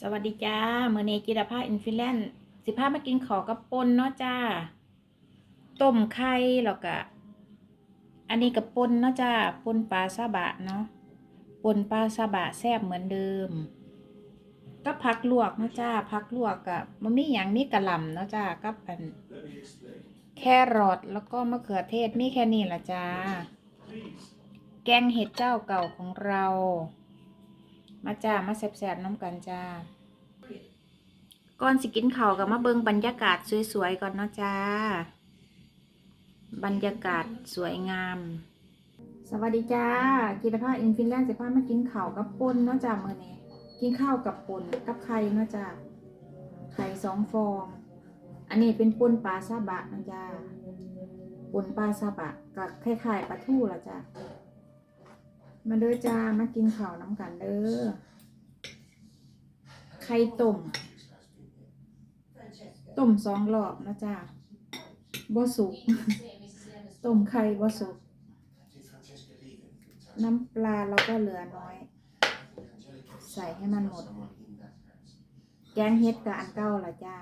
สวัสดีจ้าเมื่อนี้กินภาอินฟิแลนด์สิพามากินขอกับปนเนาะจ้าต้มไข่แล้วก็อันนี้กับปนเนาะจ้าปนปลาซาบะเนาะปนปลาซาบะแซ่บเหมือนเดิม ก็พักลวกเนาะจ้าพักลวกกับมันมีอย่างมีกระหล่ำเนาะจ้ากับอันแครอทแล้วก็มะเขือเทศมีแค่นี้ละจ้าแกงเห็ดเจ้าเก่าของเรา มาจ้ามาแซ่บๆน้ำกันจ้า ก่อนสิกินข้าวกับมาเบิงบรรยากาศสวยๆก่อนเนาะจ้า บรรยากาศสวยงาม สวัสดีจ้ากินภาพอินฟินแลนด์สิพามากินข้าวกับปนเนาะจ้ามื้อนี้กินข้าวกับปนกับไข่เนาะจ้าไข่สองฟอง อันนี้เป็นปนปลาซาบะนะจ้าปนปลาซาบะกับคล้ายๆปลาทูละจ้า มาเด้อจ้า มากินข้าวน้ำกันเด้อ ไข่ต้ม ต้มสองรอบนะจ้าบ่สุก ต้มไข่บ่สุก น้ำปลาเราก็เหลือน้อย ใส่ให้มันหมด แกงเฮ็ดกับอันเก้าละจ้า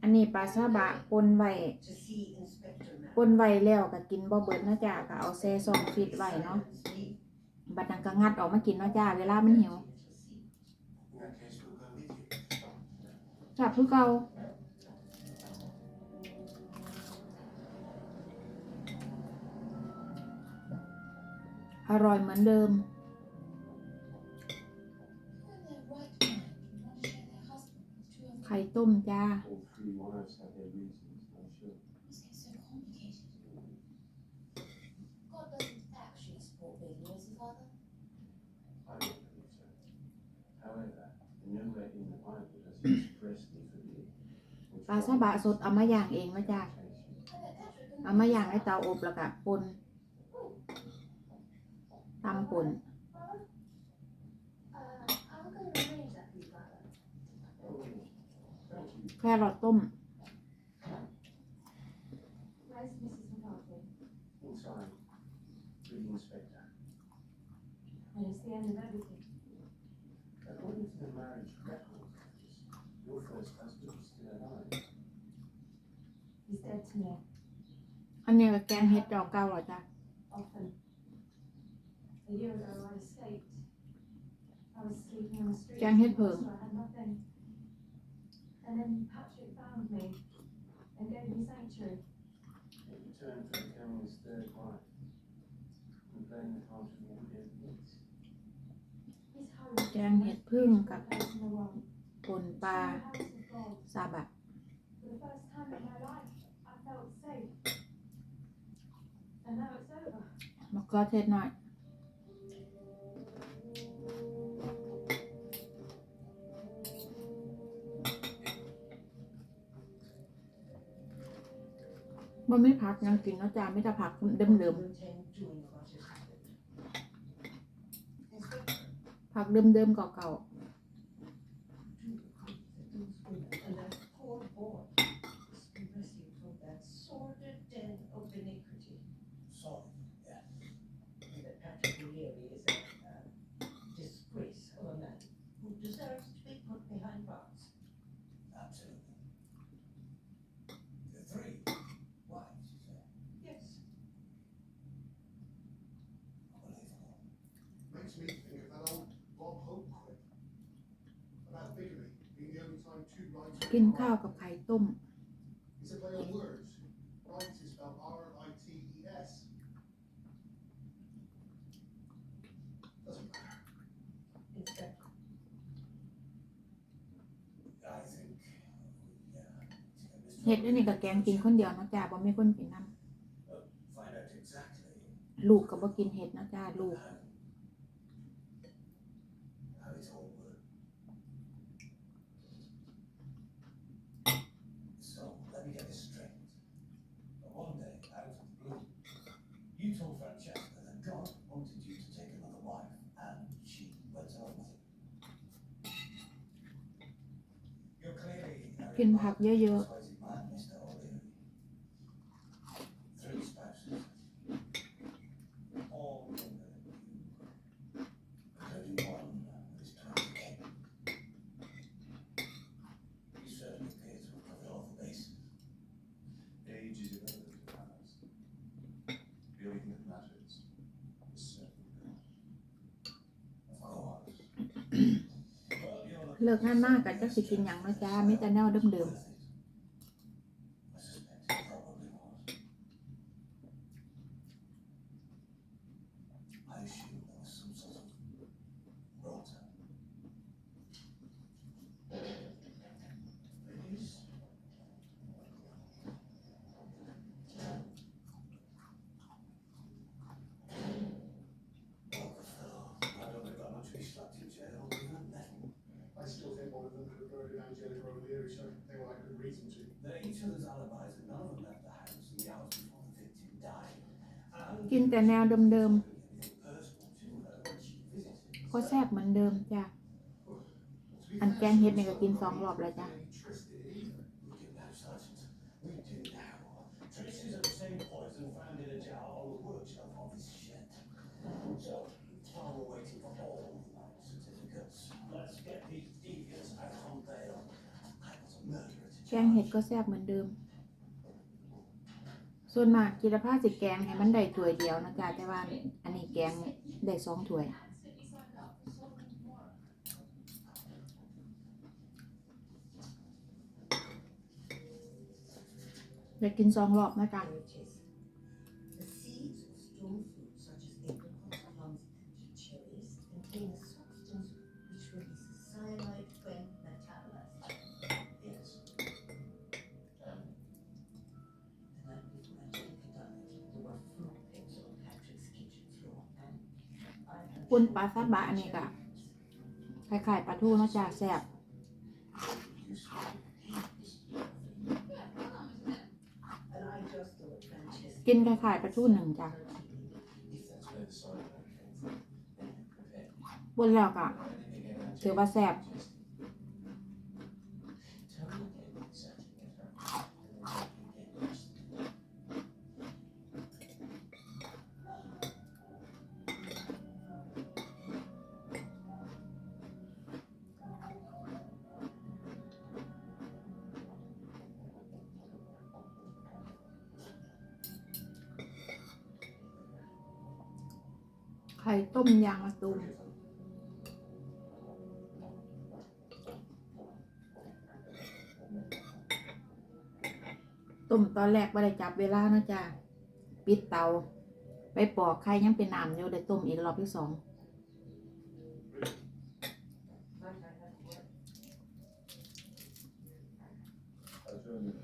อันนี้ปลาซาบะปนไว้ ปนไว้แล้วก็กินบ่เบิดนะจ้าก็เอาแซ่ซองฟิตไว้เนาะบัดนั้นก็งัดออกมากินเนาะจ้าเวลามันหิวจับคือเก่าอร่อยเหมือนเดิม ไข่ต้มจ้า ปลาซาบะสดเอามาย่างเองมาจากเอามาย่างให้เตาอบแล้วก็ปนตำปนแค่รอต้มเอันนี้ก็แกงเห็ดดอกเก่าเหรอจ้า often. A year ago, I escaped. I was sleeping on the street. Gang hit her. I had nothing. And then Patrick found me and gave me sanctuary. In return for becoming his third wife. And playing the part of your widow niece. His home. แกงเห็ดพึ่งกับ place in the world. ป่นปลา The house of God. ซาบะ For the first time in my life, And now it's over. มะเขือเทศหน่อยบ่ไม่พักยังกินเนาะจ้าไม่แต่ผักเดิมๆผักเดิมๆเก่า And กินข้าวกับไข่ต้ม เห็ดด้วนี่กับแกงกินคนเดียวนะจ๊ะบ่ไม่คนกินน้ำลูกกับบ่กินเห็ดนะจ๊ะลูก how, how it all worked. So, let me get this straight. One day, out of the blue, you told Francesca that God wanted you to take another wife, and she went along with it. You're clearly a กินผักเยอะ เลิกงานมากกับจักสิกินหยังเนาะจ้ามีแต่แนวเดิมๆ it? I suspect it probably was. I assume there was some sort of rota. Ladies? Well, I don't think that much we slapped in jail, even then. I still think one of them could have murdered Angelica O'Leary, so they were like good reason to. They're each other's alibis and none of them left the house in the hours before the victim died. And ๆกินแต่แนวเดิม anything personal to her when she visited. ๆก็แซ่บเหมือนเดิมจ้ะ To be อัน fair, แกงเฮ็ดนี่ก็กินสองรอบแล้วจ้ะ interested either. We do now, Sergeant. We do now. Traces of the same poison found in a jar on the workshop of this shed. So, while we're waiting for all the certificates, let's get these deviants out on bail. I was a murderer to แก งเห็ดก็แซ่บเหมือนเดิม ส่วนมากกิรภาสิแกงให้มันได้ถ้วยเดียวนะจ๊ะแต่ว่าอันนี้แกงได้สองถ้วย Absolutely signed up for Solomon tomorrow. ได้กินสองรอบนะจ๊ะ คุณปลาซาบะนนี้ก็ไข่ไข่ปลาทูเนาะจ่าแซ่บกินไข่ไข่ปลาทูหนึ่งจ้ะบนแล้วก็ถือว่าแซ่บ ไข่ต้มยางมะตูมต้มตอนแรกไม่ได้จับเวลาเนาะจ้ะปิดเตา ไปปอกไข่ยังเป็นน้ำอยู่ได้ต้มอีกรอบที่สอง might I have a word? I was really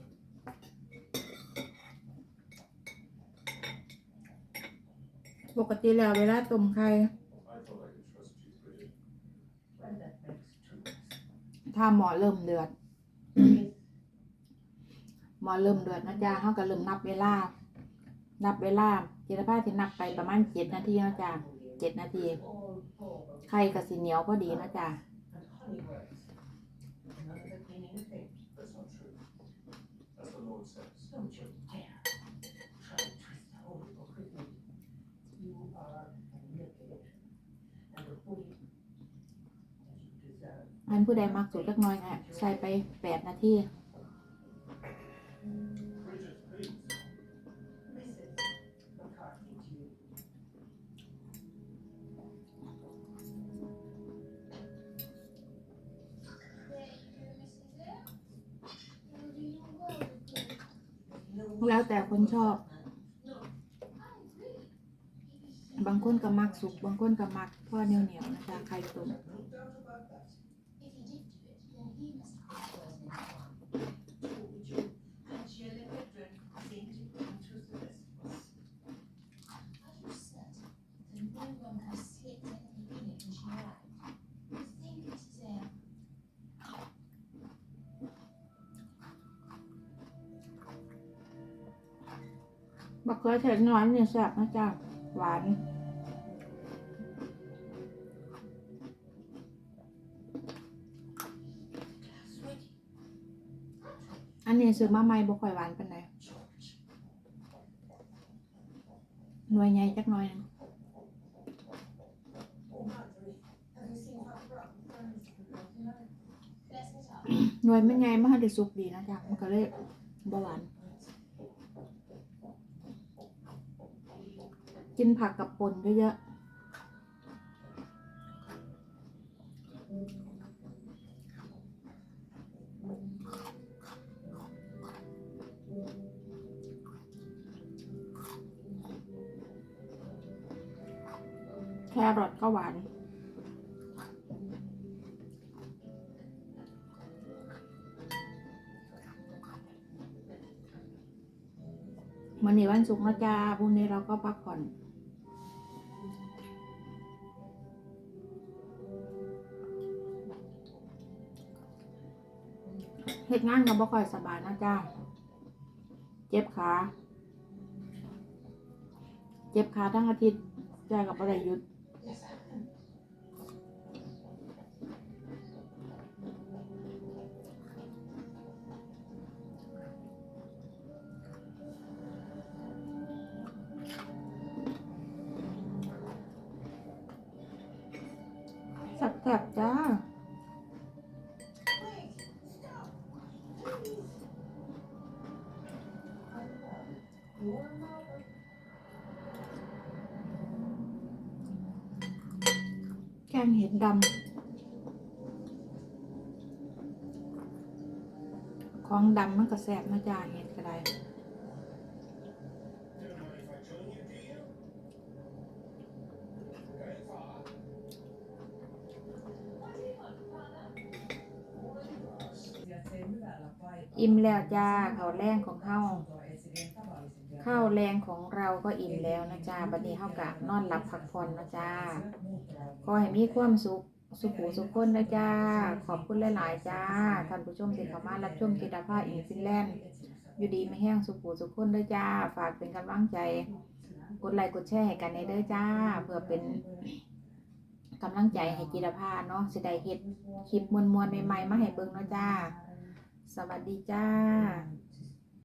ปกติแล้วเวลาต้มไข่ถ้าหมอเริ่มเดือด หมอเริ่มเดือดนะจ๊ะเขาก็เริ่มนับเวลา นับเวลาเจรภาที่นับไปประมาณเจ็ดนาทีนะจ๊ะเจ็ดนาที ไข่กับสีเหนียวพอดีนะจ๊ะ and honey works. None of the cleaning a thing. That's not true. That's the Lord says. Don't you dare try to twist the holy book with me. You are a manipulator and a bully as you deserve. อันผู้ใดมักสูตรจักน้อยนะใส่ไปแปดนาทีแล้วแต่คนชอบ บางคนก็มักสุก บางคนก็มักพ่อเหนียวเหนียวๆนะจ๊ะไข่ต้ม No doubt about that. If he did do it, then he must have poison in one. Told you. Angelica drank fainted into the rest of us. Are you certain that no one could have slipped anything in it when she arrived? You think it is um, บักเขือเทศน้อยเนี่ยแซ่บนะจ๊ะหวาน อันนี้ซื้อมาใหม่บ่ค่อยหวานปานใดหน่วยใหญ่จักหน่อยหนึง Oh, Marjorie. Have you seen Father Brown? let's get up. หน่วยมันใหญ่มันได้สุกดีนะจ๊ะมันก็เลยบ่หวานกินผักกับป่นเยอะๆ แครอทก็หวานมันนี้วันศุกร์นะจ้าพรุ่งนี้เราก็พักผ่อน เหตุงานก็บ่ค่อยสบายนะจ้าเจ็บขา เจ็บขาทั้งอาทิตย์จ้ากับอะไรหยุด แสบจ้าแกงเห็ดดำ ของดำมันก็แสบนะจ้าเห็ดก็ได อิ่ม แล้วจ้าข้าวแรงของเฮาข้าวแรงของเราก็อิ่มแล้วนะจ้าบัดนี้เฮากะนอนหลับพักผ่อนนะจ้าขอให้มีความสุขสุขูสุขคนนะจ้า ขอบคุณหลาย ๆ จ้า ท่านผู้ชมที่เข้ามารับชมกีฬาภาอินฟินแลนด์อยู่ดีไม่แห้งสุขูสุขคนด้วยจ้า ฝากเป็นกำลังใจ กดไลค์กดแชร์ให้กันในเด้อจ้า เพื่อเป็นกำลังใจให้กีฬาภาเนาะสิได้เฮ็ดคลิปมวลๆใหม่ ๆ มาให้เบิ่งเนาะจ้า สวัสดีจ้า